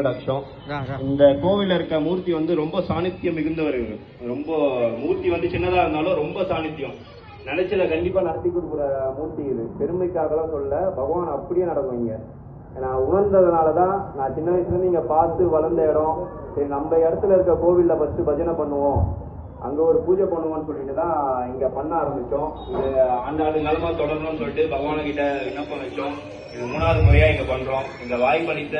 கடாட்சம் இந்த கோவில்ல இருக்க மூர்த்தி வந்து ரொம்ப சாநித்தியம் மிகுந்தவருங்க ரொம்ப மூர்த்தி வந்து சின்னதா இருந்தாலும் ரொம்ப சாநித்தியம் நினைச்சத கண்டிப்பா நடத்தி கொடுக்குற மூர்த்தி இது. பெருமைக்காகலாம் சொல்ல பகவான் அப்படியே நடக்கும் இங்க. நான் உணர்ந்ததுனாலதான் நான் சின்ன வயசுல இருந்து இங்க பார்த்து வளர்ந்த இடம். சரி நம்ம இடத்துல இருக்க கோவில்ல ஃபர்ஸ்ட் பஜனை பண்ணுவோம். அங்க ஒரு பூஜை பண்ணுவோம்னு சொல்லிட்டு தான் இங்க பண்ண ஆரம்பிச்சோம். இது ஆண்டாண்டு காலமா தொடரணும்னு சொல்லிட்டு பகவான கிட்ட விண்ணப்பம் வச்சோம். இது மூணாவது முறையா இங்க பண்றோம். இந்த வாய்ப்பளித்த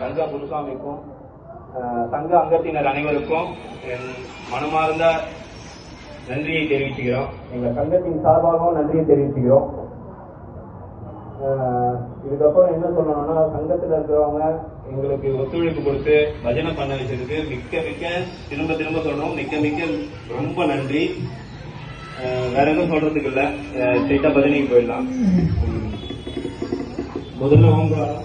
கங்கா குருசாமிக்கும் சங்க அங்கத்தினர் அனைவருக்கும் மனமார்ந்த நன்றியை தெரிவிச்சுக்கிறோம். எங்க சங்கத்தின் சார்பாகவும் நன்றியை தெரிவிச்சுக்கிறோம். இதுக்கப்புறம் என்ன சொல்லணும்னா சங்கத்துல இருக்கிறவங்க எங்களுக்கு ஒத்துழைப்பு கொடுத்து பஜனை பண்ண வச்சதுக்கு மிக்க மிக்க திரும்ப திரும்ப சொல்றோம் மிக்க மிக்க ரொம்ப நன்றி. வேற எதுவும் சொல்றதுக்கு இல்ல. ஸ்ட்ரெயிட்டா பஜனைக்கு போயிடலாம். முதல்ல ஓங்காரம்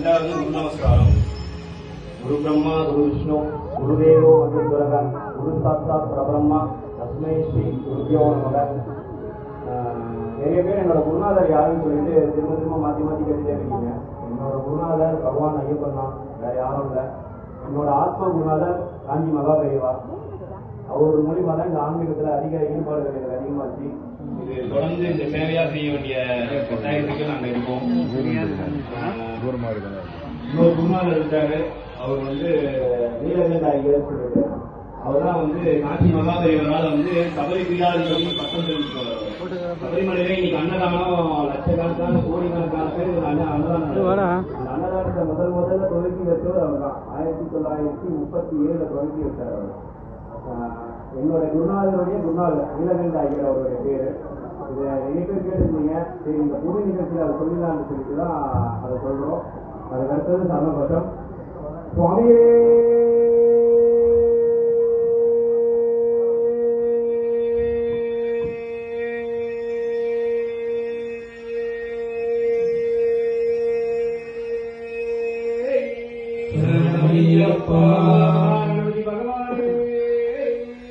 எல்லாருக்கும் குரு நமஸ்காரம். குரு பிரம்மா குரு விஷ்ணு குருதேவோ மகேஸ்வரக குரு சாத்தா பிரபிரம்மா தஸ்மை ஸ்ரீ குருபியோ நமக. நிறைய பேர் என்னோட குருநாதர் யாருன்னு சொல்லிட்டு திரும்ப திரும்ப மாத்தி மாத்தி கேட்டுட்டே இருக்கீங்க. என்னோட குருநாதர் பகவான் ஐயப்பன் தான் வேற யாரும் இல்லை. என்னோட ஆத்ம குருநாதர் காஞ்சி மகா பெரியவா அவர் மூலியமா தான் இந்த ஆன்மீகத்துல அதிக ஈடுபாடுகள் எனக்கு அதிகமாச்சு. இது தொடர்ந்து இந்த சேவையா செய்ய வேண்டிய கட்டாயத்துக்கு நாங்க இருக்கோம். இன்னொரு குருநாதர் இருக்காரு. அவர் வந்து நீலகண்டாயர் சொல்லிட்டு அவர் தான் வந்து காஞ்சி மகாபெரியவரால் வந்து சபரி பீடாதிபதி பட்டம் தெரிவிச்சு சபரிமலையில இன்னைக்கு அன்னதானம் லட்சக்கணக்கான கோடிக்கணக்கான பேர் அன்னதானம் அன்னதானத்தை முதல் முதல்ல துவக்கி வச்சவர் அவர் தான் ஆயிரத்தி தொள்ளாயிரத்தி முப்பத்தி ஏழுல துவக்கி வச்சார் அவர். ஆஹ் குருநாதருடைய குருநாதர் நீலகண்ட ஐயர் அவருடைய பேர். இதை நிறைய பேர் கேட்டிருந்தீங்க. சரி இந்த புது நிகழ்ச்சியில் அதை சொல்லலாம்னு சொல்லிட்டு தான் அதை சொல்கிறோம் அதுக்கு அடுத்தது சரணபட்டம் சுவாமியே! சரணமையப்பா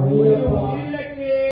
Hallelujah.